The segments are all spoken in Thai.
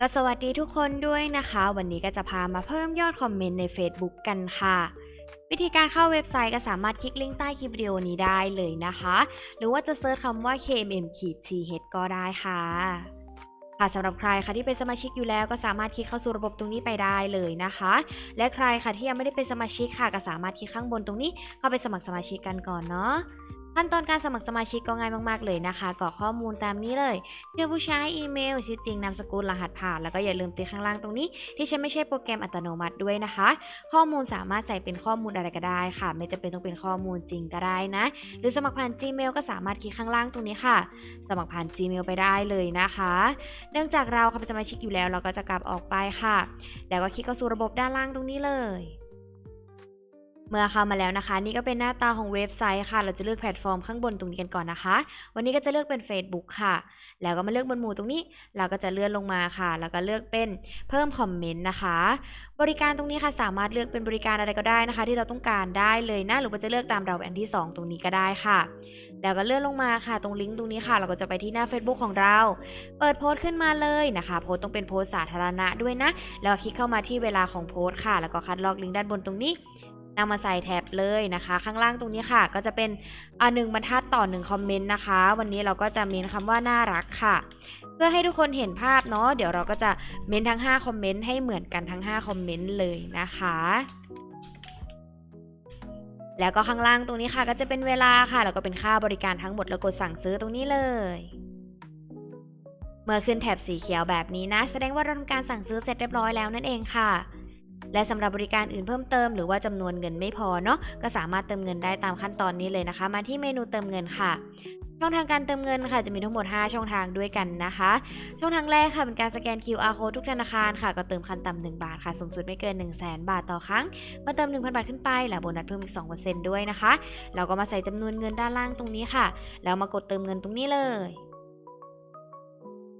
ก็สวัสดีทุกคนด้วยนะคะ วันนี้ก็จะพามาเพิ่มยอดคอมเมนต์ใน Facebook กันค่ะ วิธีการเข้าเว็บไซต์ก็สามารถคลิกลิงก์ใต้คลิปวิดีโอนี้ได้เลยนะคะ หรือว่าจะเซิร์ชคำว่า kmm-th ก็ได้ค่ะค่ะสำหรับใครค่ะที่เป็นสมาชิกอยู่แล้วก็สามารถคลิกเข้าสู่ระบบตรงนี้ไปได้เลยนะคะ และใครค่ะที่ยังไม่ได้เป็นสมาชิกค่ะก็สามารถคลิกข้างบนตรงนี้เข้าไปสมัครสมาชิกกันก่อนเนาะ ขั้นตอนการสมัครสมาชิกก็ง่ายมาก ๆ เลยนะคะกรอกข้อมูลตามนี้เลยชื่อผู้ใช้อีเมลชื่อจริงนามสกุลรหัสผ่าน แล้วก็อย่าลืมติดข้างล่างตรงนี้ ที่ฉันไม่ใช่โปรแกรมอัตโนมัติด้วยนะคะ ข้อมูลสามารถใส่เป็นข้อมูลอะไรก็ได้ค่ะ ไม่จำเป็นต้องเป็นข้อมูลจริงก็ได้นะ หรือสมัครผ่าน Gmail ก็สามารถคลิกข้างล่างตรงนี้ค่ะ สมัครผ่าน Gmail ไปได้เลยนะคะ เนื่องจากเราเป็นสมาชิกอยู่แล้ว เราก็จะกลับออกไปค่ะ แล้วก็คลิกเข้าสู่ระบบด้านล่างตรงนี้เลย เมื่อเข้ามาแล้วนะคะ นี่ก็เป็นหน้าตาของเว็บไซต์ค่ะ เราจะเลือกแพลตฟอร์มข้างบนตรงนี้กันก่อนนะคะ วันนี้ก็จะเลือกเป็น Facebook ค่ะ แล้วก็มาเลือกบนหมู่ตรงนี้ เราก็จะเลื่อนลงมาค่ะ แล้วก็เลือกเป็นเพิ่มคอมเมนต์นะคะ บริการตรงนี้ค่ะสามารถเลือกเป็นบริการอะไรก็ได้นะคะ ที่เราต้องการได้เลยนะหรือว่าจะเลือกตามเราอันที่ 2 ตรงนี้ก็ได้ค่ะ แล้วก็เลื่อนลงมาค่ะ ตรงลิงก์ตรงนี้ค่ะ เราก็จะไปที่หน้า Facebook ของเรา เปิดโพสต์ขึ้นมาเลยนะคะ โพสต์ต้องเป็นโพสต์สาธารณะด้วยนะ แล้วก็คลิกเข้ามาที่เวลาของโพสต์ค่ะ แล้วก็คัดลอกลิงก์ด้านบนตรงนี้ นำมาใส่แท็บเลยนะคะ ข้างล่างตรงนี้ค่ะ ก็จะเป็นอ่าหนึ่งบรรทัดต่อหนึ่งคอมเมนต์นะคะ วันนี้เราก็จะเมนคำว่าน่ารักค่ะ เพื่อให้ทุกคนเห็นภาพเนาะเดี๋ยวเราก็จะเมนทั้ง5คอมเมนต์ให้เหมือนกันทั้ง5คอมเมนต์เลยนะคะแล้วก็ข้างล่างตรงนี้ค่ะ ก็จะเป็นเวลาค่ะ แล้วก็เป็นค่าบริการทั้งหมดแล้วกดสั่งซื้อตรงนี้เลย เมื่อขึ้นแถบสีเขียวแบบนี้นะ แสดงว่าเราทำการสั่งซื้อเสร็จเรียบร้อยแล้วนั่นเองค่ะ และสำหรับบริการอื่นเพิ่มเติมหรือว่าจำนวนเงินไม่พอเนาะก็สามารถเติมเงินได้ตามขั้นตอนนี้เลยนะคะ มาที่เมนูเติมเงินค่ะช่องทางการเติมเงินค่ะจะมีทั้งหมด 5 ช่องทางด้วยกันนะคะ ช่องทางแรกค่ะเป็นการสแกน QR code ทุกธนาคารค่ะ ก็เติมขั้นต่ำ1บาทค่ะ สูงสุดไม่เกิน 1 0 0 0 0แบาทต่อครั้งมาเติม 1,000 บาทขึ้นไปแล้วโบนัสเพิ่มอีก 2%ด้วยนะคะ เราก็มาใส่จำนวนเงินด้านล่างตรงนี้ค่ะ แล้วมากดเติมเงินตรงนี้เลย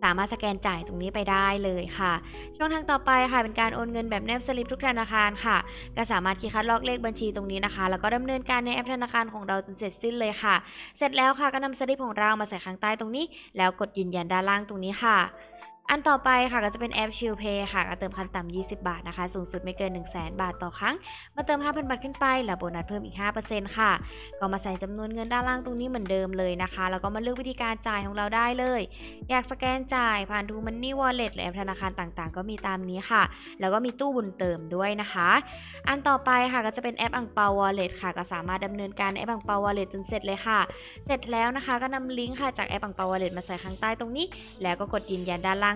ามารถสแกนจ่ายตรงนี้ไปได้เลยค่ะ ช่องทางต่อไปค่ะเป็นการโอนเงินแบบแนบสลิปทุกธนาคารค่ะ ก็สามารถคลิกคัดลอกเลขบัญชีตรงนี้นะคะ แล้วก็ดำเนินการในแอปธนาคารของเราจนเสร็จสิ้นเลยค่ะ เสร็จแล้วค่ะก็นำสลิปของเรามาใส่ข้างใต้ตรงนี้ แล้วกดยืนยันด้านล่างตรงนี้ค่ะ อันต่อไปค่ะก็จะเป็นแอปชิลเพย์ค่ะก็เติมขั้นต่ำ 20 บาทนะคะ สูงสุดไม่เกิน 1 0 0 0 0แบาทต่อครั้ง มาเติม 5,000 บาทขึ้นไปแล้วโบนัสเพิ่มอีก 5%ค่ะ ก็มาใส่จำนวนเงินด้านล่างตรงนี้เหมือนเดิมเลยนะคะ แล้วก็มาเลือกวิธีการจ่ายของเราได้เลย อยากสแกนจ่ายผ่านทูมันนี่วอลเล็ตหรือแอปธนาคารต่างๆ ก็มีตามนี้ค่ะ แล้วก็มีตู้บุญเติมด้วยนะคะ อันต่อไปค่ะก็จะเป็นแอปอังเปาวอลเล็ตค่ะ ก็สามารถดำเนินการแอปอังเปาวอลเล็ตจนเสร็จเลยค่ะ เสร็จแล้วนะคะ ก็นำลิงก์ค่ะจากแอปอังเปาวอลเล็ตมาใส่ข้างใต้ตรงนี้ แล้วก็กดยืนยันด้านล่าง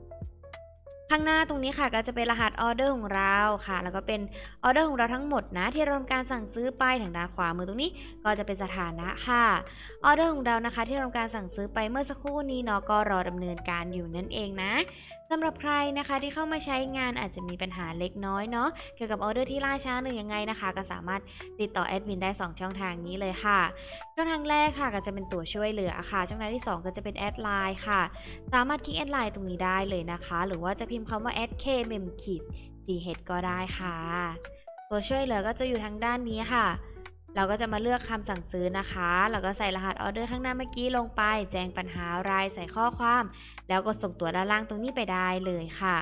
ข้างหน้าตรงนี้ค่ะก็จะเป็นรหัสออเดอร์ของเราค่ะ แล้วก็เป็นออเดอร์ของเราทั้งหมดนะ ที่เราทำการสั่งซื้อไปทางด้านขวามือตรงนี้ก็จะเป็นสถานะค่ะออเดอร์ของเรานะคะ ที่เราทำการสั่งซื้อไปเมื่อสักครู่นี้เนาะก็รอดำเนินการอยู่นั่นเองนะ สำหรับใครนะคะที่เข้ามาใช้งานอาจจะมีปัญหาเล็กน้อยเนาะเกี่ยวกับออเดอร์ที่ล่าช้าหรือยังไงนะคะ ก็สามารถติดต่อแอดมินได้ 2 ช่องทางนี้เลยค่ะ ช่องทางแรกค่ะก็จะเป็นตัวช่วยเหลือค่ะ ช่องทางที่ 2 ก็จะเป็นแอดไลน์ค่ะ สามารถคลิกแอดไลน์ตรงนี้ได้เลยนะคะ หรือว่าจะพิมพ์คำว่า add k m e m k i t th ก็ได้ค่ะ ตัวช่วยเหลือก็จะอยู่ทางด้านนี้ค่ะ เราก็จะมาเลือกคำสั่งซื้อนะคะ แล้วก็ใส่รหัสออเดอร์ข้างหน้าเมื่อกี้ลงไป แจ้งปัญหารายใส่ข้อความ แล้วก็ส่งตัวด้านล่างตรงนี้ไปได้เลยค่ะ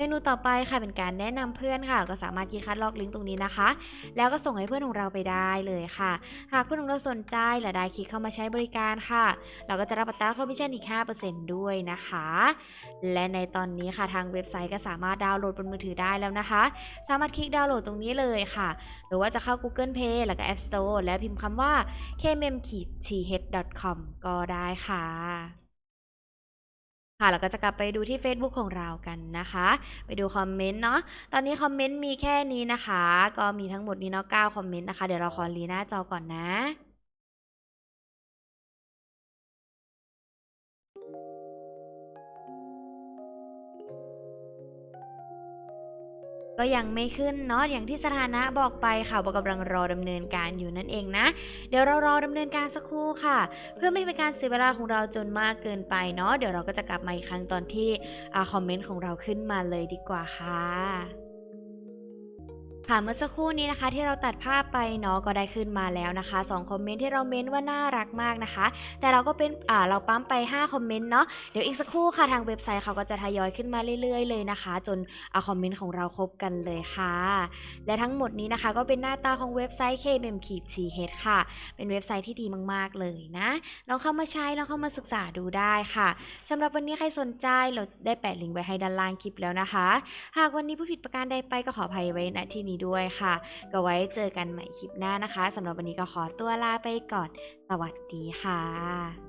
เมนูต่อไปค่ะเป็นการแนะนำเพื่อนค่ะ ก็สามารถคลิกคัดลอกลิงก์ตรงนี้นะคะ แล้วก็ส่งให้เพื่อนของเราไปได้เลยค่ะ หากเพื่อนของเราสนใจและได้คลิกเข้ามาใช้บริการค่ะ เราก็จะรับอัตราคอมมิชชั่นอีก 5%ด้วยนะคะ และในตอนนี้ค่ะทางเว็บไซต์ก็สามารถดาวน์โหลดบนมือถือได้แล้วนะคะ สามารถคลิกดาวน์โหลดตรงนี้เลยค่ะ หรือว่าจะเข้า Google Play แล้วก็ App Store แล้วพิมพ์คำว่า kmm-th.com ก็ได้ค่ะ ค่ะแล้วก็จะกลับไปดูที่ Facebook ของเรากันนะคะ ไปดูคอมเมนต์เนาะตอนนี้คอมเมนต์มีแค่นี้นะคะ ก็มีทั้งหมดนี้เนาะ9คอมเมนต์นะคะ เดี๋ยวเราขอรีหน้าจอก่อนนะ ก็ยังไม่ขึ้นเนาะอย่างที่สถานะบอกไปค่ะว่ากำลังรอดำเนินการอยู่นั่นเองนะ เดี๋ยวเรารอดำเนินการสักครู่ค่ะ เพื่อไม่เป็นการเสียเวลาของเราจนมากเกินไปเนาะเดี๋ยวเราก็จะกลับมาอีกครั้งตอนที่อคอมเมนต์ของเราขึ้นมาเลยดีกว่าค่ะ ค่ะเมื่อสักครู่นี้นะคะที่เราตัดภาพไปเนาะก็ได้ขึ้นมาแล้วนะคะสองคอมเมนต์ที่เราเม้นว่าน่ารักมากนะคะ แต่เราก็เป็นอ่าเราปั๊มไป5คอมเมนต์เนาะเดี๋ยวอีกสักครู่ค่ะทางเว็บไซต์เขาก็จะทยอยขึ้นมาเรื่อย ๆ เลยนะคะ จนอาคอมเมนต์ของเราครบกันเลยค่ะ และทั้งหมดนี้นะคะก็เป็นหน้าตาของเว็บไซต์ kmm-th ค่ะ เป็นเว็บไซต์ที่ดีมากๆเลยนะลองเข้ามาใช้ลองเข้ามาศึกษาดูได้ค่ะสำหรับวันนี้ใครสนใจเราได้แปะลิงก์ไว้ให้ด้านล่างคลิปแล้วนะคะ หากวันนี้ผู้ผิดประการใดไปก็ขออภัยไว้ณที่นี้ด้วยค่ะ ก็ไว้เจอกันใหม่คลิปหน้านะคะสำหรับวันนี้ก็ขอตัวลาไปก่อน สวัสดีค่ะ